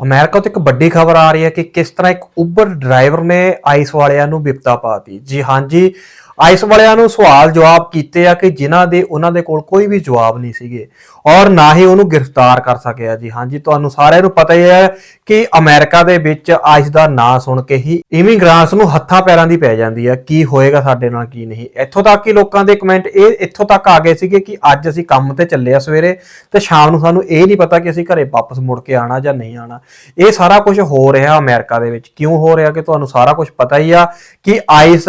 America ਤੋਂ ਇੱਕ ਵੱਡੀ ਖਬਰ ਆ ਰਹੀ ਹੈ ਕਿ ਕਿਸ ਤਰ੍ਹਾਂ ਇੱਕ ਉਬਰ ਡਰਾਈਵਰ ਨੇ ਆਈਸ ਵਾਲਿਆਂ ਨੂੰ ਵਿਪਤਾ ਪਾਤੀ ਜੀ ਹਾਂਜੀ ਆਈਸ ਵਾਲਿਆਂ ਨੂੰ ਸਵਾਲ ਜਵਾਬ ਕੀਤੇ ਆ ਕਿ ਜਿਨ੍ਹਾਂ ਦੇ, ਉਹਨਾਂ ਦੇ ਕੋਲ ਕੋਈ ਵੀ ਜਵਾਬ ਨਹੀਂ ਸੀਗੇ ਔਰ ਨਾ ਹੀ ਉਹਨੂੰ ਗ੍ਰਿਫਤਾਰ ਕਰ ਸਕਿਆ ਜੀ। ਹਾਂਜੀ, ਤੁਹਾਨੂੰ ਸਾਰਿਆਂ ਨੂੰ ਪਤਾ ਹੀ ਹੈ ਕਿ ਅਮਰੀਕਾ ਦੇ ਵਿੱਚ ਆਈਸ ਦਾ ਨਾਂ ਸੁਣ ਕੇ ਹੀ ਇਮੀਗ੍ਰਾਂਟਸ ਨੂੰ ਹੱਥਾਂ ਪੈਰਾਂ ਦੀ ਪੈ ਜਾਂਦੀ ਹੈ ਕੀ ਹੋਏਗਾ ਸਾਡੇ ਨਾਲ, ਕੀ ਨਹੀਂ? ਇੱਥੋਂ ਤੱਕ ਕਿ ਲੋਕਾਂ ਦੇ ਕਮੈਂਟ, ਇਹ ਇੱਥੋਂ ਤੱਕ ਆ ਗਏ ਸੀਗੇ ਕਿ ਅੱਜ ਅਸੀਂ ਕੰਮ ਤੇ ਚੱਲੇ ਆ ਸਵੇਰੇ ਤੇ ਸ਼ਾਮ ਨੂੰ ਸਾਨੂੰ ਇਹ ਨਹੀਂ ਪਤਾ ਕਿ ਅਸੀਂ ਘਰੇ ਵਾਪਸ ਮੁੜ ਕੇ ਆਣਾ ਜਾਂ ਨਹੀਂ ਆਣਾ ਇਹ ਸਾਰਾ ਕੁਝ ਹੋ ਰਿਹਾ ਅਮਰੀਕਾ ਦੇ ਵਿੱਚ। ਕਿਉਂ ਹੋ ਰਿਹਾ ਕਿ ਤੁਹਾਨੂੰ ਸਾਰਾ ਕੁਝ ਪਤਾ ਹੀ ਆ ਕਿ ਆਈਸ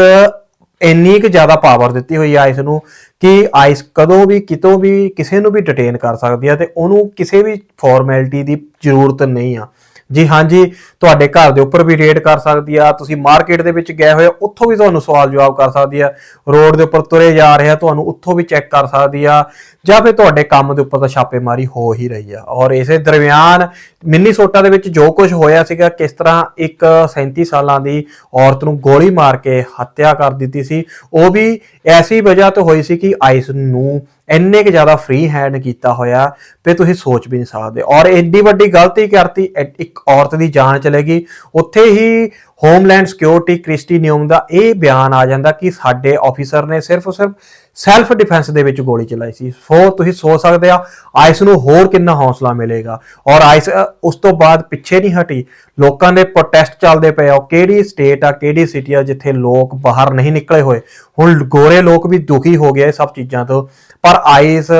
ਇੰਨੀ ਕੁ ਜ਼ਿਆਦਾ ਪਾਵਰ ਦਿੱਤੀ ਹੋਈ ਆ ਆਈਸ ਨੂੰ ਕਿ ਆਈਸ ਕਦੋਂ ਵੀ, ਕਿਤੋਂ ਵੀ ਕਿਸੇ ਨੂੰ ਵੀ ਡਿਟੇਨ ਕਰ ਸਕਦੀ ਆ ਤੇ ਉਹਨੂੰ ਕਿਸੇ ਵੀ ਫਾਰਮੈਲਿਟੀ ਦੀ ਜ਼ਰੂਰਤ ਨਹੀਂ ਆ। ਜੀ ਹਾਂਜੀ ਤੁਹਾਡੇ ਘਰ ਦੇ ਉੱਪਰ ਵੀ ਰੇਡ ਕਰ ਸਕਦੀ ਆ ਤੁਸੀਂ ਮਾਰਕੀਟ ਦੇ ਵਿੱਚ ਗਏ ਹੋਏ ਹੋ, ਉੱਥੋਂ ਵੀ ਤੁਹਾਨੂੰ ਸਵਾਲ ਜਵਾਬ ਕਰ ਸਕਦੀ ਆ। ਰੋਡ ਦੇ ਉੱਪਰ ਤੁਰੇ ਜਾ ਰਹੇ ਆ ਤੁਹਾਨੂੰ ਉੱਥੋਂ ਵੀ ਚੈੱਕ ਕਰ ਸਕਦੀ ਆ ਜਾਂ ਫਿਰ ਤੁਹਾਡੇ ਕੰਮ ਦੇ ਉੱਪਰ ਤਾਂ ਛਾਪੇਮਾਰੀ ਹੋ ਹੀ ਰਹੀ ਆ। ਔਰ ਇਸੇ ਦਰਮਿਆਨ ਮਿਨੀਸੋਟਾ ਦੇ ਵਿੱਚ ਜੋ ਕੁਝ ਹੋਇਆ ਸੀਗਾ ਕਿਸ ਤਰ੍ਹਾਂ ਇੱਕ 37 ਸਾਲਾਂ ਦੀ ਔਰਤ ਨੂੰ ਗੋਲੀ ਮਾਰ ਕੇ ਹੱਤਿਆ ਕਰ ਦਿੱਤੀ ਸੀ ਉਹ ਵੀ ਐਸੀ ਵਜ੍ਹਾ ਤੋਂ ਹੋਈ ਸੀ ਕਿ ਆਈਸ ਨੂੰ ਇੰਨੇ ਕਿ ਜ਼ਿਆਦਾ ਫ੍ਰੀ ਹੈਂਡ ਕੀਤਾ ਹੋਇਆ ਤੇ ਤੁਸੀਂ ਸੋਚ ਵੀ ਨਹੀਂ ਸਕਦੇ। ਔਰ ਐਡੀ ਵੱਡੀ ਗਲਤੀ ਕਰਤੀ ਇ- ਇੱਕ ਔਰਤ ਦੀ ਜਾਨ ਚਲੇਗੀ ਉੱਥੇ ਹੀ ਹੋਮਲੈਂਡ ਸਿਕਿਉਰਿਟੀ ਕ੍ਰਿਸਟੀ ਨਿਯਮ ਦਾ ਇਹ ਬਿਆਨ ਆ ਜਾਂਦਾ ਕਿ ਸਾਡੇ ਆਫੀਸਰ ਨੇ ਸਿਰਫ ਸਿਰਫ ਸੈਲਫ ਡਿਫੈਂਸ ਦੇ ਵਿੱਚ ਗੋਲੀ ਚਲਾਈ ਸੀ। ਸੋ ਤੁਸੀਂ ਸੋਚ ਸਕਦੇ ਆ ਆਈਸ ਨੂੰ ਹੋਰ ਕਿੰਨਾ ਹੌਸਲਾ ਮਿਲੇਗਾ? ਔਰ ਆਇਸ ਉਸ ਤੋਂ ਬਾਅਦ ਪਿੱਛੇ ਨਹੀਂ ਹਟੀ। ਲੋਕਾਂ ਦੇ ਪ੍ਰੋਟੈਸਟ ਚੱਲਦੇ ਪਏ ਆ। ਉਹ ਕਿਹੜੀ ਸਟੇਟ ਆ, ਕਿਹੜੀ ਸਿਟੀ ਆ, ਜਿੱਥੇ ਲੋਕ ਬਾਹਰ ਨਹੀਂ ਨਿਕਲੇ ਹੋਏ। ਹੁਣ ਗੋਰੇ ਲੋਕ ਵੀ ਦੁਖੀ ਹੋ ਗਏ ਇਹ ਸਭ ਚੀਜ਼ਾਂ ਤੋਂ। ਪਰ ਆਈਸ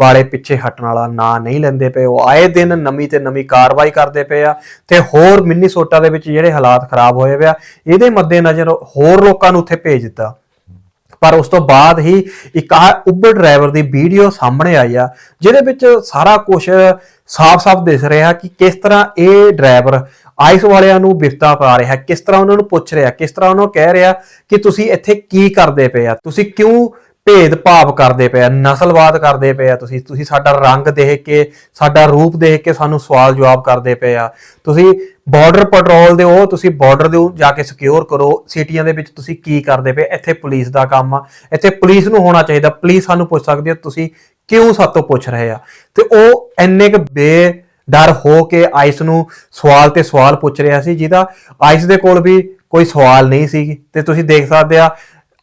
ਵਾਲੇ ਪਿੱਛੇ ਹਟਣ ਵਾਲਾ ਨਾਂ ਨਹੀਂ ਲੈਂਦੇ ਪਏ। ਉਹ ਆਏ ਦਿਨ ਨਵੀਂ ਤੇ ਨਵੀਂ ਕਾਰਵਾਈ ਕਰਦੇ ਪਏ ਆ। ਤੇ ਹੋਰ ਮਿਨੀਸੋਟਾ ਦੇ ਵਿੱਚ ਜਿਹੜੇ ਹਾਲਾਤ ਖਰਾਬ ਹੋਏ ਪਿਆ। ਇਹਦੇ ਮੱਦੇਨਜ਼ਰ ਹੋਰ ਲੋਕਾਂ ਨੂੰ ਉੱਥੇ ਭੇਜ ਦਿੱਤਾ। ਪਰ ਉਸ ਤੋਂ ਬਾਅਦ ਹੀ ਇੱਕ ਆ ਉਬਰ ਡਰਾਈਵਰ ਦੀ ਵੀਡੀਓ ਸਾਹਮਣੇ ਆਈ ਆ, ਜਿਹਦੇ ਵਿੱਚ ਸਾਰਾ ਕੁਝ ਸਾਫ਼-ਸਾਫ਼ ਦਿਸ ਰਿਹਾ ਕਿ ਕਿਸ ਤਰ੍ਹਾਂ ਇਹ ਡਰਾਈਵਰ ਆਈਸ ਵਾਲਿਆਂ ਨੂੰ ਬਿਫਤਾ ਪਾ ਰਿਹਾ, ਕਿਸ ਤਰ੍ਹਾਂ ਉਹਨਾਂ ਨੂੰ ਪੁੱਛ ਰਿਹਾ, ਕਿਸ ਤਰ੍ਹਾਂ ਉਹਨਾਂ ਨੂੰ ਕਹਿ ਰਿਹਾ ਕਿ ਤੁਸੀਂ ਇੱਥੇ ਕੀ ਕਰਦੇ ਪਏ ਆ, ਤੁਸੀਂ ਕਿਉਂ ਭੇਦ ਭਾਵ ਕਰਦੇ ਪਏ ਆ, ਨਸਲਵਾਦ ਕਰਦੇ ਪਏ ਆ ਤੁਸੀਂ ਤੁਸੀਂ ਸਾਡਾ ਰੰਗ ਦੇਖ ਕੇ, ਸਾਡਾ ਰੂਪ ਦੇਖ ਕੇ ਸਾਨੂੰ ਸਵਾਲ ਜਵਾਬ ਕਰਦੇ ਪਏ ਆ। ਤੁਸੀਂ ਬਾਰਡਰ ਪੈਟਰੋਲ ਦੇ ਉਹ ਤੁਸੀਂ ਬਾਰਡਰ ਦੇ ਜਾ ਕੇ ਸਿਕਿਉਰ ਕਰੋ, ਸਿਟੀਆਂ ਦੇ ਵਿੱਚ ਤੁਸੀਂ ਕੀ ਕਰਦੇ ਪਏ, ਇੱਥੇ ਪੁਲਿਸ ਦਾ ਕੰਮ ਆ। ਇੱਥੇ ਪੁਲਿਸ ਨੂੰ ਹੋਣਾ ਚਾਹੀਦਾ, ਪੁਲਿਸ ਸਾਨੂੰ ਪੁੱਛ ਸਕਦੀ ਹੈ ਤੁਸੀਂ ਕਿਉਂ ਸਾਤੋਂ ਪੁੱਛ ਰਹੇ ਆ? ਤੇ ਉਹ ਇੰਨੇ ਕੁ ਬੇ ਡਰ ਹੋ ਕੇ ਆਇਸ ਨੂੰ ਸਵਾਲ ਤੇ ਸਵਾਲ ਪੁੱਛ ਰਿਹਾ ਸੀ, ਜਿਹਦਾ ਆਇਸ ਦੇ ਕੋਲ ਵੀ ਕੋਈ ਸਵਾਲ ਨਹੀਂ ਸੀ। ਤੇ ਤੁਸੀਂ ਦੇਖ ਸਕਦੇ ਆ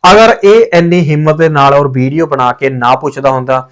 ਅਗਰ ਇਹ ਇੰਨੀ ਹਿੰਮਤ ਦੇ ਨਾਲ ਔਰ ਵੀਡੀਓ ਬਣਾ ਕੇ ਨਾ ਪੁੱਛਦਾ ਹੁੰਦਾ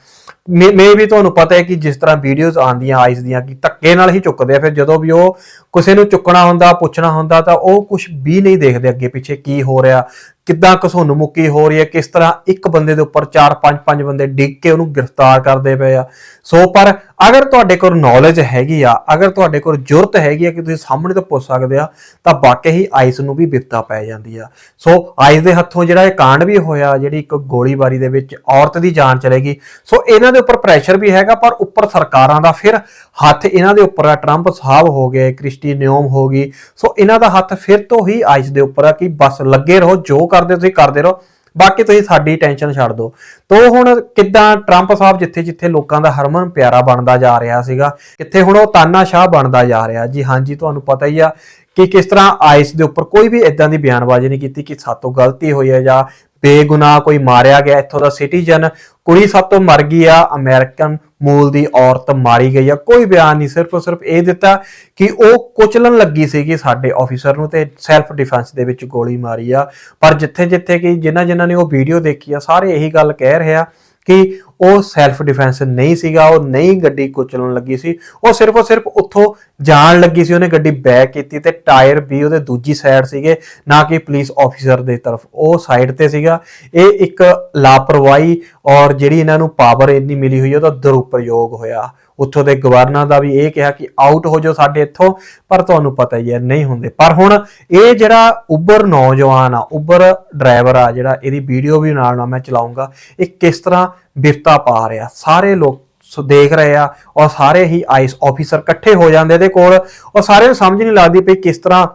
ਮੇ ਵੀ ਤੁਹਾਨੂੰ ਪਤਾ ਹੈ ਕਿ ਜਿਸ ਤਰ੍ਹਾਂ ਵੀਡੀਓਜ਼ ਆਉਂਦੀਆਂ ਆਈਸ ਦੀਆਂ, ਕਿ ਧੱਕੇ ਨਾਲ ਹੀ ਚੁੱਕਦੇ ਆ, ਫਿਰ ਜਦੋਂ ਵੀ ਉਹ ਕਿਸੇ ਨੂੰ ਚੁੱਕਣਾ ਹੁੰਦਾ, ਪੁੱਛਣਾ ਹੁੰਦਾ, ਤਾਂ ਉਹ ਕੁਝ ਵੀ ਨਹੀਂ ਦੇਖਦੇ ਅੱਗੇ ਪਿੱਛੇ ਕੀ ਹੋ ਰਿਹਾ, ਕਿੱਦਾਂ ਘਸੁੰਨ ਮੁੱਕੀ ਹੋ ਰਹੀ ਹੈ, ਕਿਸ ਤਰ੍ਹਾਂ ਇੱਕ ਬੰਦੇ ਦੇ ਉੱਪਰ 4 5 5 ਬੰਦੇ ਡਿੱਗ ਕੇ ਉਹਨੂੰ ਗ੍ਰਿਫਤਾਰ ਕਰਦੇ ਪਏ ਆ। ਸੋ ਪਰ ਅਗਰ ਤੁਹਾਡੇ ਕੋਲ ਨੌਲੇਜ ਹੈਗੀ ਆ, ਅਗਰ ਤੁਹਾਡੇ ਕੋਲ ਜ਼ਰੂਰਤ ਹੈਗੀ ਆ ਕਿ ਤੁਸੀਂ ਸਾਹਮਣੇ ਤੋਂ ਪੁੱਛ ਸਕਦੇ ਆ, ਤਾਂ ਵਾਕਈ ਹੀ ਆਈਸ ਨੂੰ ਵੀ ਬਿਪਤਾ ਪੈ ਜਾਂਦੀ ਆ। ਸੋ ਆਈਸ ਦੇ ਹੱਥੋਂ ਜਿਹੜਾ ਇਹ ਕਾਂਡ ਵੀ ਹੋਇਆ, ਜਿਹੜੀ ਇੱਕ ਗੋਲੀਬਾਰੀ ਦੇ ਵਿੱਚ ਔਰਤ ਦੀ ਜਾਨ ਚਲੇਗੀ। ਸੋ ਇਹਨਾਂ ਦੇ ਉੱਪਰ ਪ੍ਰੈਸ਼ਰ ਵੀ ਹੈਗਾ, ਪਰ ਉੱਪਰ ਸਰਕਾਰਾਂ ਦਾ ਫਿਰ ਹੱਥ ਇਹਨਾਂ ਦੇ ਉੱਪਰ ਆ। ਟਰੰਪ ਸਾਹਿਬ ਹੋ ਗਏ ਕ੍ਰਿਸਟੀ ਨਿਯਮ ਹੋ ਗਈ। ਸੋ ਇਹਨਾਂ ਦਾ ਹੱਥ ਫਿਰ ਤੋਂ ਹੀ ਆਈਸ ਦੇ ਉੱਪਰ ਆ ਕਿ ਬਸ ਲੱਗੇ ਰਹੋ, ਜੋ ਕਰਦੇ ਤੁਸੀਂ ਕਰਦੇ ਰਹੋ। ਬਾਕੀ ਤੁਸੀਂ ਸਾਡੀ ਟੈਨਸ਼ਨ ਛੱਡ ਦਿਓ। ਤੋ ਹੁਣ ਕਿੱਦਾਂ ਟਰੰਪ ਸਾਹਿਬ ਜਿੱਥੇ ਜਿੱਥੇ ਲੋਕਾਂ ਦਾ ਹਰਮਨ ਪਿਆਰਾ ਬਣਦਾ ਜਾ ਰਿਹਾ ਸੀਗਾ, ਕਿੱਥੇ ਹੁਣ ਉਹ ਤਾਨਾਸ਼ਾਹ ਬਣਦਾ ਜਾ ਰਿਹਾ। ਜੀ ਹਾਂਜੀ ਤੁਹਾਨੂੰ ਪਤਾ ਹੀ ਆ ਕਿ ਕਿਸ ਤਰ੍ਹਾਂ ਆਈਸ ਦੇ ਉੱਪਰ ਕੋਈ ਵੀ ਇਦਾਂ ਦੀ ਬਿਆਨਬਾਜ਼ੀ ਨਹੀਂ ਕੀਤੀ ਕਿ ਸਾਤੋਂ ਗਲਤੀ ਹੋਈ ਹੈ ਜਾਂ ਬੇਗੁਨਾਹ ਕੋਈ ਮਾਰਿਆ ਗਿਆ, ਇੱਥੋਂ ਦਾ ਸਿਟੀਜ਼ਨ ਕੁੜੀ ਸਭ ਤੋਂ ਮਰ ਗਈ ਆ, ਅਮਰੀਕਨ ਮੂਲ ਦੀ ਔਰਤ ਮਾਰੀ ਗਈ ਆ। ਕੋਈ ਬਿਆਨ ਨਹੀਂ, ਸਿਰਫ ਔਰ ਸਿਰਫ ਇਹ ਦਿੱਤਾ ਕਿ ਉਹ ਕੁਚਲਣ ਲੱਗੀ ਸੀਗੀ ਸਾਡੇ ਆਫੀਸਰ ਨੂੰ ਤੇ ਸੈਲਫ ਡਿਫੈਂਸ ਦੇ ਵਿੱਚ ਗੋਲੀ ਮਾਰੀ ਆ। ਪਰ ਜਿੱਥੇ ਜਿੱਥੇ ਕਿ ਜਿਨ੍ਹਾਂ ਜਿਨ੍ਹਾਂ ਨੇ ਉਹ ਵੀਡੀਓ ਦੇਖੀ ਆ, ਸਾਰੇ ਇਹੀ ਗੱਲ ਕਹਿ ਰਹੇ ਆ ਕਿ ਉਹ ਸੈਲਫ ਡਿਫੈਂਸ ਨਹੀਂ ਸੀਗਾ, ਉਹ ਨਹੀਂ ਗੱਡੀ ਕੁਚਲਣ ਲੱਗੀ ਸੀ, ਉਹ ਸਿਰਫ ਉਹ ਸਿਰਫ ਉੱਥੋਂ ਜਾਣ ਲੱਗੀ ਸੀ, ਉਹਨੇ ਗੱਡੀ ਬੈਕ ਕੀਤੀ ਤੇ ਟਾਇਰ ਵੀ ਉਹਦੇ ਦੂਜੀ ਸਾਈਡ ਸੀਗੇ, ਨਾ ਕਿ ਪੁਲਿਸ ਆਫੀਸਰ ਦੇ ਤਰਫ। ਉਹ ਸਾਈਡ ਤੇ ਸੀਗਾ। ਇਹ ਇੱਕ ਲਾਪਰਵਾਹੀ ਔਰ ਜਿਹੜੀ ਇਹਨਾਂ ਨੂੰ ਪਾਵਰ ਇੰਨੀ ਮਿਲੀ ਹੋਈ ਹੈ ਉਹਦਾ ਦੁਰਉਪਯੋਗ ਹੋਇਆ। ਉੱਥੋਂ ਦੇ ਗਵਰਨਰ ਦਾ ਵੀ ਇਹ ਕਿਹਾ ਕਿ ਆਊਟ ਹੋ ਜਾਓ ਸਾਡੇ ਇੱਥੋਂ, ਪਰ ਤੁਹਾਨੂੰ ਪਤਾ ਹੀ ਹੈ, ਨਹੀਂ ਹੁੰਦੇ। ਪਰ ਹੁਣ ਇਹ ਜਿਹੜਾ ਉਬਰ ਨੌਜਵਾਨ ਆ ਉਬਰ ਡਰਾਈਵਰ ਆ, ਜਿਹੜਾ ਇਹਦੀ ਵੀਡੀਓ ਵੀ ਨਾਲ ਨਾਲ ਮੈਂ ਚਲਾਉਂਗਾ, ਇਹ ਕਿਸ ਤਰ੍ਹਾਂ ਬਿਰਤਾ ਪਾ ਰਿਹਾ? ਸਾਰੇ ਲੋਕ ਸੋ ਦੇਖ ਰਹੇ ਆ ਔਰ ਸਾਰੇ ਹੀ ਆਈਸ ਆਫੀਸਰ ਇਕੱਠੇ ਹੋ ਜਾਂਦੇ ਇਹਦੇ ਕੋਲ ਔਰ ਸਾਰਿਆਂ ਨੂੰ ਸਮਝ ਨਹੀਂ ਲੱਗਦੀ ਪਈ ਕਿਸ ਤਰ੍ਹਾਂ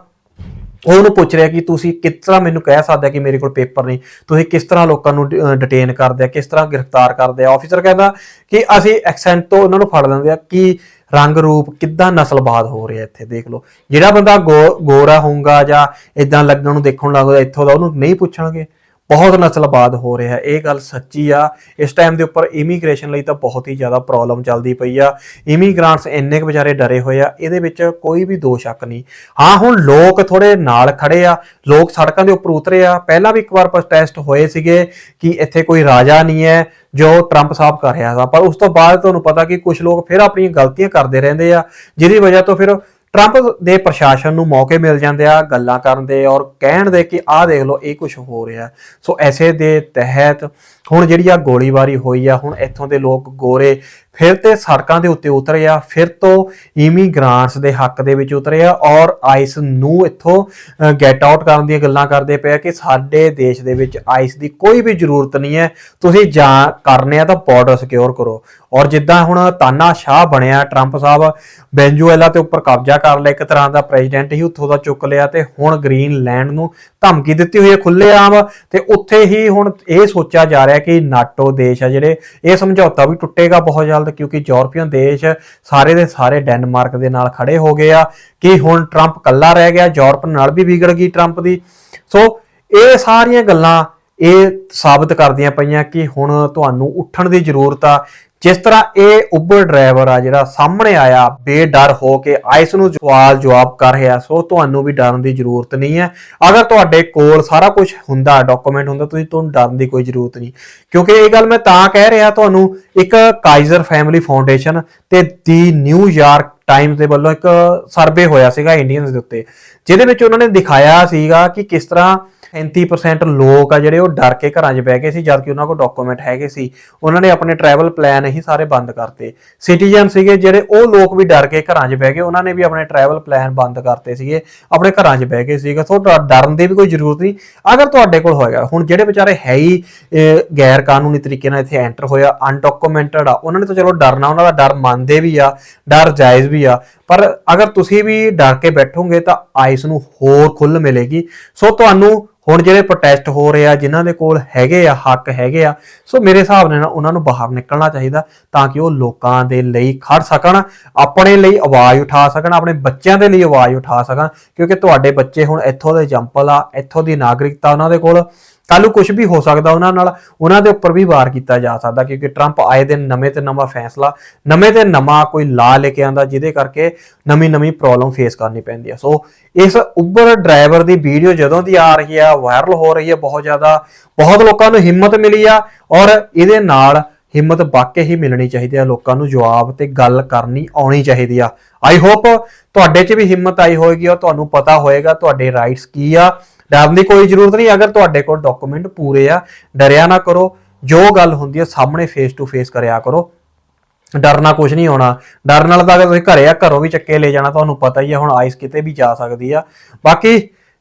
ਉਹ ਉਹਨੂੰ ਪੁੱਛ ਰਿਹਾ ਕਿ ਤੁਸੀਂ ਕਿਸ ਤਰ੍ਹਾਂ ਮੈਨੂੰ ਕਹਿ ਸਕਦੇ ਕਿ ਮੇਰੇ ਕੋਲ ਪੇਪਰ ਨਹੀਂ? ਤੁਸੀਂ ਕਿਸ ਤਰ੍ਹਾਂ ਲੋਕਾਂ ਨੂੰ ਡਿਟੇਨ ਕਰਦੇ ਆ? ਕਿਸ ਤਰ੍ਹਾਂ ਗ੍ਰਿਫਤਾਰ ਕਰਦੇ ਆ? ਆਫੀਸਰ ਕਹਿੰਦਾ ਕਿ ਅਸੀਂ ਐਕਸੈਂਟ ਤੋਂ ਉਹਨਾਂ ਨੂੰ ਫੜ ਲੈਂਦੇ ਆ ਕਿ ਰੰਗ ਰੂਪ ਕਿੱਦਾਂ ਨਸਲਵਾਦ ਹੋ ਰਿਹਾ ਇੱਥੇ, ਦੇਖ ਲਓ। ਜਿਹੜਾ ਬੰਦਾ ਗੋ- ਗੋਰਾ ਹੋਊਗਾ ਜਾਂ ਇਦਾਂ ਲੱਗਣ ਨੂੰ ਦੇਖਣ ਲੱਗਦਾ, ਇੱਥੋਂ ਦਾ ਉਹਨੂੰ ਨਹੀਂ ਪੁੱਛਣਗੇ। ਬਹੁਤ ਨਸਲਵਾਦ ਹੋ ਰਿਹਾ ਇਹ ਗੱਲ ਸੱਚੀ ਆ। ਇਸ ਟਾਈਮ ਦੇ ਉੱਪਰ ਇਮੀਗ੍ਰੇਸ਼ਨ ਲਈ ਤਾਂ ਬਹੁਤ ਹੀ ਜ਼ਿਆਦਾ ਪ੍ਰੋਬਲਮ ਚੱਲਦੀ ਪਈ ਆ। ਇਮੀਗ੍ਰਾਂਟਸ ਇੰਨੇ ਕੁ ਵਿਚਾਰੇ ਡਰੇ ਹੋਏ ਆ। ਇਹਦੇ ਵਿੱਚ ਕੋਈ ਵੀ ਦੋ ਸ਼ੱਕ ਨਹੀਂ। ਹਾਂ, ਹੁਣ ਲੋਕ ਥੋੜੇ ਨਾਲ ਖੜੇ ਆ। ਲੋਕ ਸੜਕਾਂ ਦੇ ਉੱਪਰ ਉਤਰੇ ਆ। ਪਹਿਲਾਂ ਵੀ ਇੱਕ ਵਾਰ ਪ੍ਰੋਟੈਸਟ ਹੋਏ ਸੀਗੇ ਕਿ ਇੱਥੇ ਕੋਈ ਰਾਜਾ ਨਹੀਂ ਹੈ ਜੋ ਟਰੰਪ ਸਾਹਿਬ ਕਰ ਰਿਹਾ ਸੀ ਪਰ ਉਸ ਤੋਂ ਬਾਅਦ ਤੁਹਾਨੂੰ ਪਤਾ ਕਿ ਕੁਝ ਲੋਕ ਫਿਰ ਆਪਣੀਆਂ ਗਲਤੀਆਂ ਕਰਦੇ ਰਹਿੰਦੇ ਆ। ਜਿਹਦੀ ਵਜ੍ਹਾ ਤੋਂ ਫਿਰ ਟਰੰਪ ਦੇ ਪ੍ਰਸ਼ਾਸਨ ਨੂੰ ਮੌਕੇ ਮਿਲ ਜਾਂਦੇ ਆ, ਗੱਲਾਂ ਕਰਨ ਦੇ ਔਰ ਕਹਿਣ ਦੇ ਕਿ ਆਹ ਦੇਖ ਲਓ, ਇਹ ਕੁਝ ਹੋ ਰਿਹਾ ਸੋ ਐਸੇ ਦੇ ਤਹਿਤ ਹੁਣ ਜਿਹੜੀ ਆ ਗੋਲੀਬਾਰੀ ਹੋਈ ਆ, ਹੁਣ ਇੱਥੋਂ ਦੇ ਲੋਕ ਗੋਰੇ ਫਿਰ ਤੇ ਸੜਕਾਂ ਦੇ ਉੱਤੇ ਉਤਰਿਆ, ਫਿਰ ਤੋਂ ਇਮੀਗ੍ਰਾਂਟਸ ਦੇ ਹੱਕ ਦੇ ਵਿੱਚ ਉਤਰਿਆ ਔਰ ਆਈਸ ਨੂੰ ਇੱਥੋਂ ਗੈਟ ਆਊਟ ਕਰਨ ਦੀਆਂ ਗੱਲਾਂ ਕਰਦੇ ਪਏ ਆ ਕਿ ਸਾਡੇ ਦੇਸ਼ ਦੇ ਵਿੱਚ ਆਈਸ ਦੀ ਕੋਈ ਵੀ ਜ਼ਰੂਰਤ ਨਹੀਂ ਹੈ। ਤੁਸੀਂ ਜਾਂ ਕਰਨੇ ਆ ਤਾਂ ਬਾਰਡਰ ਸਿਕਿਉਰ ਕਰੋ। ਔਰ ਜਿੱਦਾਂ ਹੁਣ ਤਾਨਾ ਸ਼ਾਹ ਬਣਿਆ ਟਰੰਪ ਸਾਹਿਬ ਵੈਨਜ਼ੂਏਲਾ ਤੇ ਉੱਪਰ ਕਬਜ਼ਾ ਕਰ ਲਿਆ, ਇੱਕ ਤਰ੍ਹਾਂ ਦਾ ਪ੍ਰੈਜ਼ੀਡੈਂਟ ਹੀ ਉੱਥੋਂ ਦਾ ਚੁੱਕ ਲਿਆ ਤੇ ਹੁਣ ਗ੍ਰੀਨਲੈਂਡ ਨੂੰ ਧਮਕੀ ਦਿੱਤੀ ਹੋਈ ਹੈ ਖੁੱਲ੍ਹੇਆਮ ਤੇ ਉੱਥੇ ਹੀ ਹੁਣ ਇਹ ਸੋਚਿਆ ਜਾ ਰਿਹਾ ਕਿ ਨਾਟੋ ਦੇਸ਼ ਆ ਜਿਹੜੇ, ਇਹ ਸਮਝੌਤਾ ਵੀ ਟੁੱਟੇਗਾ ਬਹੁਤ ਜਲਦ ਕਿਉਂਕਿ ਯੂਰਪੀਅਨ ਦੇਸ਼ ਸਾਰੇ ਦੇ ਸਾਰੇ ਡੈਨਮਾਰਕ ਦੇ ਨਾਲ ਖੜੇ ਹੋ ਗਏ ਆ ਕਿ ਹੁਣ ਟਰੰਪ ਕੱਲਾ ਰਹਿ ਗਿਆ, ਯੂਰਪ ਨਾਲ ਵੀ ਵਿਗੜ ਗਈ ਟਰੰਪ ਦੀ। ਸੋ ਇਹ ਸਾਰੀਆਂ ਗੱਲਾਂ ਇਹ ਸਾਬਤ ਕਰਦੀਆਂ ਪਈਆਂ ਕਿ ਹੁਣ ਤੁਹਾਨੂੰ ਉੱਠਣ ਦੀ ਜ਼ਰੂਰਤ ਆ ਜਿਸ ਤਰ੍ਹਾਂ ਇਹ ਉਬਰ ਡਰਾਈਵਰ ਆ ਜਿਹੜਾ ਸਾਹਮਣੇ ਆਇਆ, ਬੇਡਰ ਹੋ ਕੇ ਆਇਸ ਨੂੰ ਸਵਾਲ ਜਵਾਬ ਕਰ ਰਿਹਾ ਸੋ ਤੁਹਾਨੂੰ ਵੀ ਡਰਨ ਦੀ ਜ਼ਰੂਰਤ ਨਹੀਂ ਹੈ। ਅਗਰ ਤੁਹਾਡੇ ਕੋਲ ਸਾਰਾ ਕੁਝ ਹੁੰਦਾ ਡਾਕੂਮੈਂਟ ਹੁੰਦਾ, ਤੁਸੀਂ ਤੁਹਾਨੂੰ ਡਰਨ ਦੀ ਕੋਈ ਜ਼ਰੂਰਤ ਨਹੀਂ। ਕਿਉਂਕਿ ਇਹ ਗੱਲ ਮੈਂ ਤਾਂ ਕਹਿ ਰਿਹਾ ਤੁਹਾਨੂੰ, ਇੱਕ ਕਾਈਜ਼ਰ ਫੈਮਿਲੀ ਫਾਊਂਡੇਸ਼ਨ ਤੇ ਦੀ ਨਿਊਯਾਰਕ ਟਾਈਮਸ ਦੇ ਵੱਲੋਂ ਇੱਕ ਸਰਵੇ ਹੋਇਆ ਸੀਗਾ ਇੰਡੀਅਨਸ ਦੇ ਉੱਤੇ, ਜਿਹਦੇ ਵਿੱਚ ਉਹਨਾਂ ਨੇ ਦਿਖਾਇਆ ਸੀਗਾ ਕਿ ਕਿਸ ਤਰ੍ਹਾਂ 35% ਲੋਕ ਆ ਜਿਹੜੇ ਉਹ ਡਰ ਕੇ ਘਰਾਂ 'ਚ ਬਹਿ ਗਏ ਸੀ ਜਦ ਕਿ ਉਹਨਾਂ ਕੋਲ ਡਾਕੂਮੈਂਟ ਹੈਗੇ ਸੀ। ਉਹਨਾਂ ਨੇ ਆਪਣੇ ਟਰੈਵਲ ਪਲਾਨ ਹੀ ਸਾਰੇ ਬੰਦ ਕਰਤੇ। ਸਿਟੀਜ਼ਨ ਸੀਗੇ ਜਿਹੜੇ ਉਹ ਲੋਕ ਵੀ ਡਰ ਕੇ ਘਰਾਂ 'ਚ ਬਹਿ ਗਏ। ਉਹਨਾਂ ਨੇ ਵੀ ਆਪਣੇ ਟਰੈਵਲ ਪਲਾਨ ਬੰਦ ਕਰਤੇ ਸੀਗੇ। ਆਪਣੇ ਘਰਾਂ 'ਚ ਬਹਿ ਗਏ ਸੀਗੇ। ਸੋ ਡਰਨ ਦੀ ਵੀ ਕੋਈ ਜ਼ਰੂਰਤ ਨਹੀਂ। ਅਗਰ ਤੁਹਾਡੇ ਕੋਲ ਹੋਏਗਾ, ਹੁਣ ਜਿਹੜੇ ਵਿਚਾਰੇ ਹੈ ਹੀ ਗੈਰ ਕਾਨੂੰਨੀ ਤਰੀਕੇ ਨਾਲ ਇੱਥੇ ਐਂਟਰ ਹੋਇਆ ਅਨਡਾਕੂਮੈਂਟਡ ਆ, ਉਹਨਾਂ ਨੇ ਤਾਂ ਚਲੋ ਡਰਨਾ, ਉਹਨਾਂ ਦਾ ਡਰ ਮੰਨਦੇ ਵੀ ਆ, ਡਰ ਜਾਇਜ਼ ਵੀ ਆ। ਪਰ ਅਗਰ ਤੁਸੀਂ ਵੀ ਡਰ ਕੇ ਬੈਠੋਗੇ ਤਾਂ ਆਈਸ ਨੂੰ ਹੋਰ ਖੁੱਲ ਮਿਲੇਗੀ। ਸੋ ਤੁਹਾਨੂੰ ਹੁਣ ਜਿਹੜੇ ਪ੍ਰੋਟੈਸਟ ਹੋ ਰਹੇ ਆ, ਜਿਨ੍ਹਾਂ ਦੇ ਕੋਲ ਹੈਗੇ ਆ, ਹੱਕ ਹੈਗੇ ਆ, ਸੋ ਮੇਰੇ ਹਿਸਾਬ ਨਾਲ ਉਹਨਾਂ ਨੂੰ ਬਾਹਰ ਨਿਕਲਣਾ ਚਾਹੀਦਾ ਤਾਂ ਕਿ ਉਹ ਲੋਕਾਂ ਦੇ ਲਈ ਖੜ ਸਕਣ, ਆਪਣੇ ਲਈ ਆਵਾਜ਼ ਉਠਾ ਸਕਣ, ਆਪਣੇ ਬੱਚਿਆਂ ਦੇ ਲਈ ਆਵਾਜ਼ ਉਠਾ ਸਕਣ, ਕਿਉਂਕਿ ਤੁਹਾਡੇ ਬੱਚੇ ਹੁਣ ਇੱਥੋਂ ਦੇ ਜੰਪਲ ਆ, ਇੱਥੋਂ ਦੀ ਨਾਗਰਿਕਤਾ ਉਹਨਾਂ ਦੇ ਕੋਲ। ਕੱਲ ਨੂੰ ਕੁਝ ਵੀ ਹੋ ਸਕਦਾ ਉਹਨਾਂ ਨਾਲ, ਉਹਨਾਂ ਦੇ ਉੱਪਰ ਵੀ ਵਾਰ ਕੀਤਾ ਜਾ ਸਕਦਾ, ਕਿਉਂਕਿ ਟਰੰਪ ਆਏ ਦਿਨ ਨਵੇਂ ਤੇ ਨਵਾਂ ਫੈਸਲਾ, ਨਵੇਂ ਤੇ ਨਵਾਂ ਕੋਈ ਲਾ ਲੈ ਕੇ ਆਂਦਾ ਜਿਹਦੇ ਕਰਕੇ ਨਵੀਂ ਨਵੀਂ ਪ੍ਰੋਬਲਮ ਫੇਸ ਕਰਨੀ ਪੈਂਦੀ ਆ। ਸੋ ਇਸ ਉਬਰ ਡਰਾਈਵਰ ਦੀ ਵੀਡੀਓ ਜਦੋਂ ਦੀ ਆ ਰਹੀ ਆ ਵਾਇਰਲ ਹੋ ਰਹੀ ਹੈ ਬਹੁਤ ਜ਼ਿਆਦਾ, ਬਹੁਤ ਲੋਕਾਂ ਨੂੰ ਹਿੰਮਤ ਮਿਲੀ ਆ, ਔਰ ਇਹਦੇ ਨਾਲ ਹਿੰਮਤ ਵਾਕਈ ਹੀ ਮਿਲਣੀ ਚਾਹੀਦੀ ਆ, ਲੋਕਾਂ ਨੂੰ ਜਵਾਬ ਤੇ ਗੱਲ ਕਰਨੀ ਆਉਣੀ ਚਾਹੀਦੀ ਆ। ਆਈ ਹੋਪ ਤੁਹਾਡੇ 'ਚ ਵੀ ਹਿੰਮਤ ਆਈ ਹੋਏਗੀ, ਔਰ ਤੁਹਾਨੂੰ ਪਤਾ ਹੋਏਗਾ ਤੁਹਾਡੇ ਰਾਈਟਸ ਕੀ ਆ। ਡਰਨ ਦੀ ਕੋਈ ਜ਼ਰੂਰਤ ਨਹੀਂ ਅਗਰ ਤੁਹਾਡੇ ਕੋਲ ਡਾਕੂਮੈਂਟ ਪੂਰੇ ਆ ਡਰਿਆ ਨਾ ਕਰੋ ਜੋ ਗੱਲ ਹੁੰਦੀ ਹੈ ਸਾਹਮਣੇ ਫੇਸ ਟੂ ਫੇਸ ਕਰਿਆ ਕਰੋ ਡਰਨਾ ਕੁਝ ਨਹੀਂ ਹੋਣਾ ਡਰ ਨਾਲ ਤਾਂ ਅਗਰ ਤੁਸੀਂ ਘਰੇ ਆ ਘਰੋਂ ਵੀ ਚੱਕੇ ਲੈ ਜਾਣਾ ਤੁਹਾਨੂੰ ਪਤਾ ਹੀ ਆ ਹੁਣ ਆਈਸ ਕਿਤੇ ਵੀ ਜਾ ਸਕਦੀ ਆ ਬਾਕੀ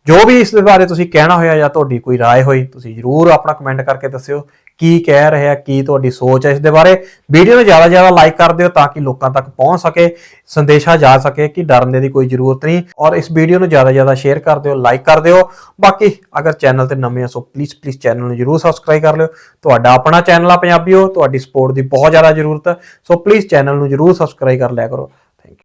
ਜੋ ਵੀ ਇਸ ਦੇ ਬਾਰੇ ਤੁਸੀਂ ਕਹਿਣਾ ਹੋਇਆ ਜਾਂ ਤੁਹਾਡੀ ਕੋਈ رائے ਹੋਈ ਤੁਸੀਂ ਜਰੂਰ ਆਪਣਾ ਕਮੈਂਟ ਕਰਕੇ ਦੱਸਿਓ ਕੀ ਕਹਿ ਰਿਹਾ, ਕੀ ਤੁਹਾਡੀ ਸੋਚ ਹੈ, ਇਸ ਦੇ ਬਾਰੇ ਵੀਡੀਓ ਨੂੰ ਜ਼ਿਆਦਾ ਜ਼ਿਆਦਾ ਲਾਈਕ ਕਰ ਦਿਓ ਤਾਂ ਕਿ ਲੋਕਾਂ ਤੱਕ ਪਹੁੰਚ ਸਕੇ, ਸੰਦੇਸ਼ਾ ਜਾ ਸਕੇ ਕਿ ਡਰਨ ਦੀ ਕੋਈ ਜ਼ਰੂਰਤ ਨਹੀਂ ਔਰ ਇਸ ਵੀਡੀਓ ਨੂੰ ਜ਼ਿਆਦਾ ਜ਼ਿਆਦਾ ਸ਼ੇਅਰ ਕਰ ਦਿਓ ਲਾਈਕ ਕਰ ਦਿਓ। ਬਾਕੀ ਅਗਰ ਚੈਨਲ ਤੇ ਨਵੇਂ ਹੋ ਸੋ ਪਲੀਜ਼ ਪਲੀਜ਼ ਚੈਨਲ ਨੂੰ ਜਰੂਰ ਸਬਸਕ੍ਰਾਈਬ ਕਰ ਲਿਓ। ਤੁਹਾਡਾ ਆਪਣਾ ਚੈਨਲ ਆ ਪੰਜਾਬੀਓ, ਤੁਹਾਡੀ ਸਪੋਰਟ ਦੀ ਬਹੁਤ ਜ਼ਿਆਦਾ ਜ਼ਰੂਰਤ ਹੈ। ਸੋ ਪਲੀਜ਼ ਚੈਨਲ ਨੂੰ ਜਰੂਰ ਸਬਸਕ੍ਰਾਈਬ ਕਰ ਲਿਆ ਕਰੋ।